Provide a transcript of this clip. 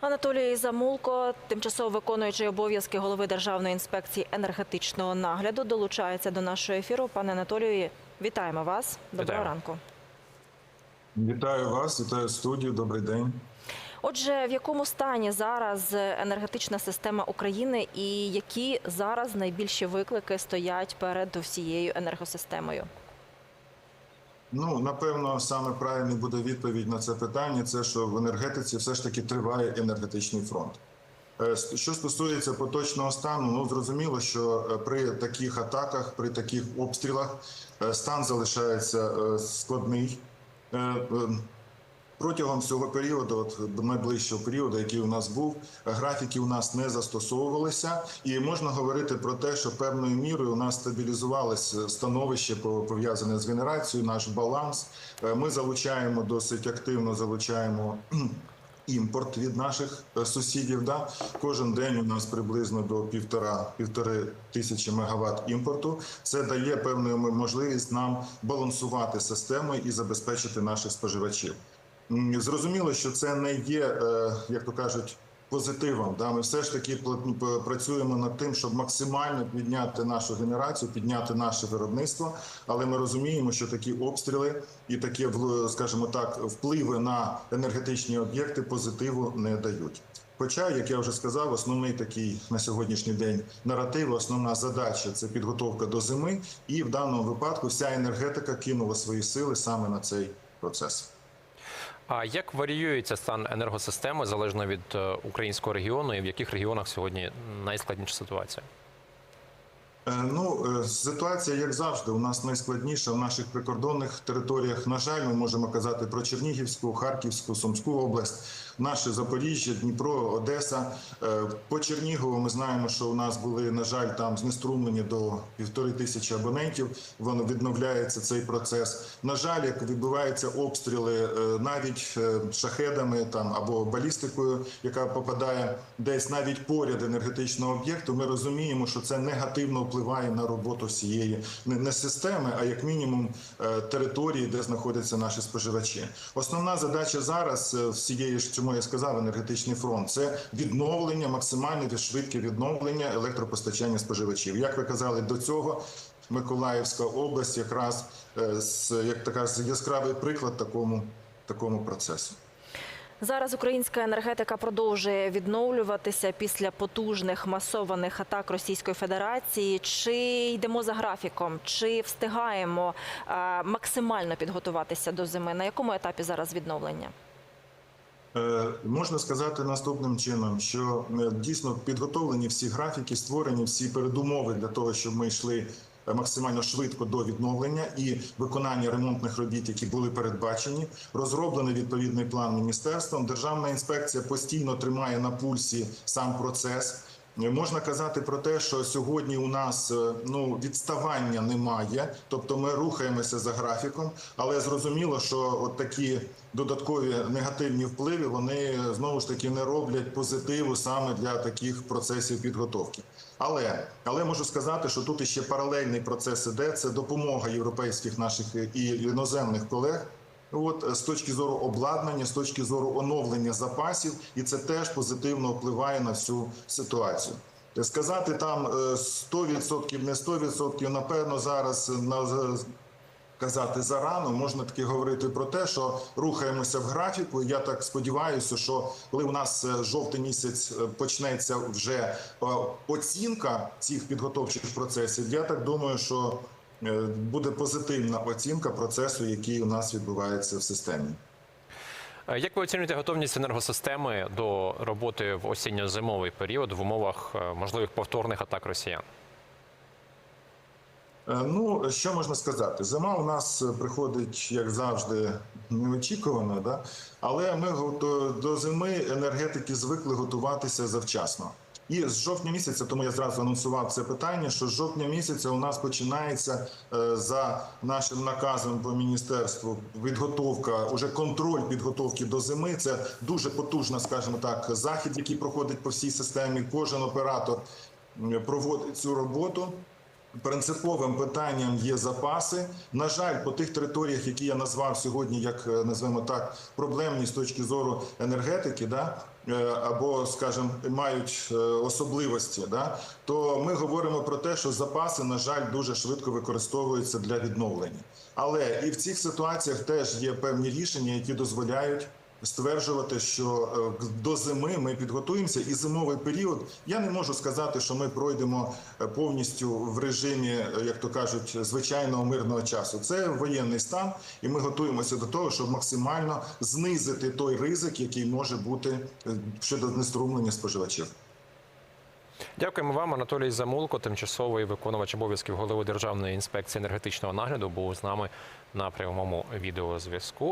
Анатолій Замулко, тимчасово виконуючий обов'язки голови Державної інспекції енергетичного нагляду, долучається до нашого ефіру. Пане Анатолію, вітаємо вас. Доброго Вітаємо. ранку. Вітаю вас, вітаю студію. Добрий день. Отже, в якому стані зараз енергетична система України і які зараз найбільші виклики стоять перед всією енергосистемою? Ну напевно, саме правильна буде відповідь на це питання. Це що в енергетиці все ж таки триває енергетичний фронт. Е, Що стосується поточного стану, ну зрозуміло, що е, при таких атаках, при таких обстрілах е, стан залишається складний. Протягом всього періоду, от найближчого періоду, який у нас був, графіки у нас не застосовувалися, і можна говорити про те, що певною мірою у нас стабілізувалося становище пов'язане з генерацією, наш баланс. Е, Ми залучаємо досить активно залучаємо. Імпорт від наших е, сусідів, да кожен день у нас приблизно до півтора півтори тисячі мегаватт імпорту. Це дає певну можливість нам балансувати систему і забезпечити наших споживачів. Зрозуміло, що це не є, е, як то кажуть, позитивом. Да, ми все ж таки працюємо над тим, щоб максимально підняти нашу генерацію, підняти наше виробництво. Але ми розуміємо, що такі обстріли і такі, скажімо так, впливи на енергетичні об'єкти позитиву не дають. Хоча, як я вже сказав, основний такий на сьогоднішній день наратив, основна задача це підготовка до зими, і в даному випадку вся енергетика кинула свої сили саме на цей процес. А як варіюється стан енергосистеми залежно від е, українського регіону, і в яких регіонах сьогодні найскладніша ситуація? Е, Ну, е, ситуація, як завжди, у нас найскладніша в наших прикордонних територіях. На жаль, ми можемо казати про Чернігівську, Харківську, Сумську область, наше Запоріжжя, Дніпро, Одеса. Е, По Чернігову ми знаємо, що у нас були, на жаль, там знеструмлені до півтори тисячі абонентів. Воно відновляється цей процес. На жаль, як відбуваються обстріли навіть шахедами там або балістикою, яка попадає десь навіть поряд енергетичного об'єкту, ми розуміємо, що це негативно впливає на роботу всієї не, не системи, а як мінімум е, території, де знаходяться наші споживачі. Основна задача зараз е, всієї чому я сказав, енергетичний фронт це відновлення, максимальне швидке відновлення електропостачання споживачів. Як ви казали до цього. Миколаївська область якраз е, як така яскравий приклад такому такому процесу. Зараз українська енергетика продовжує відновлюватися після потужних масованих атак Російської Федерації. Чи йдемо за графіком, чи встигаємо е, максимально підготуватися до зими? На якому етапі зараз відновлення? Е, Можна сказати наступним чином, що е, дійсно підготовлені всі графіки, створені всі передумови для того, щоб ми йшли максимально швидко до відновлення і виконання ремонтних робіт, які були передбачені. Розроблений відповідний план міністерством. Державна інспекція постійно тримає на пульсі сам процес. Е, Можна казати про те, що сьогодні у нас е, ну відставання немає, тобто ми рухаємося за графіком, але зрозуміло, що от такі додаткові негативні впливи вони знову ж таки не роблять позитиву саме для таких процесів підготовки. Але але можу сказати, що тут іще паралельний процес іде. Це допомога європейських наших і іноземних колег. От е, з точки зору обладнання, з точки зору оновлення запасів, і це теж позитивно впливає на всю ситуацію. Е, Сказати там е, 100%, не 100%, напевно, зараз е, на казати зарано, можна таки говорити про те, що рухаємося в графіку. Я так сподіваюся, що коли у нас е, жовтий місяць е, почнеться вже е, оцінка цих підготовчих процесів, я так думаю, що е, буде позитивна оцінка процесу, який у нас відбувається в системі. Е, Як ви оцінюєте готовність енергосистеми до роботи в осінньо-зимовий період в умовах е, можливих повторних атак росіян? Е, Ну, що можна сказати? Зима у нас е, приходить, як завжди, неочікувано, да? але ми до зими енергетики звикли готуватися завчасно. І з жовтня місяця, тому я зразу анонсував це питання, що з жовтня місяця у нас починається е, за нашим наказом по міністерству підготовка, уже контроль підготовки до зими. Це дуже потужна, скажімо так, захід, який проходить по всій системі. Кожен оператор проводить цю роботу. Принциповим питанням є запаси. На жаль, по тих територіях, які я назвав сьогодні, як е, назвемо так, проблемні з точки зору енергетики, да е, або, скажімо, мають е, особливості, да, то ми говоримо про те, що запаси, на жаль, дуже швидко використовуються для відновлення. Але і в цих ситуаціях теж є певні рішення, які дозволяють стверджувати, що е, до зими ми підготуємося, і зимовий період я не можу сказати, що ми пройдемо е, повністю в режимі, е, як то кажуть, звичайного мирного часу. Це воєнний стан, і ми готуємося до того, щоб максимально знизити той ризик, який може бути щодо знеструмлення споживачів. Дякуємо вам, Анатолій Замулко, тимчасовий виконувач обов'язків голови Державної інспекції енергетичного нагляду, був з нами на прямому відеозв'язку.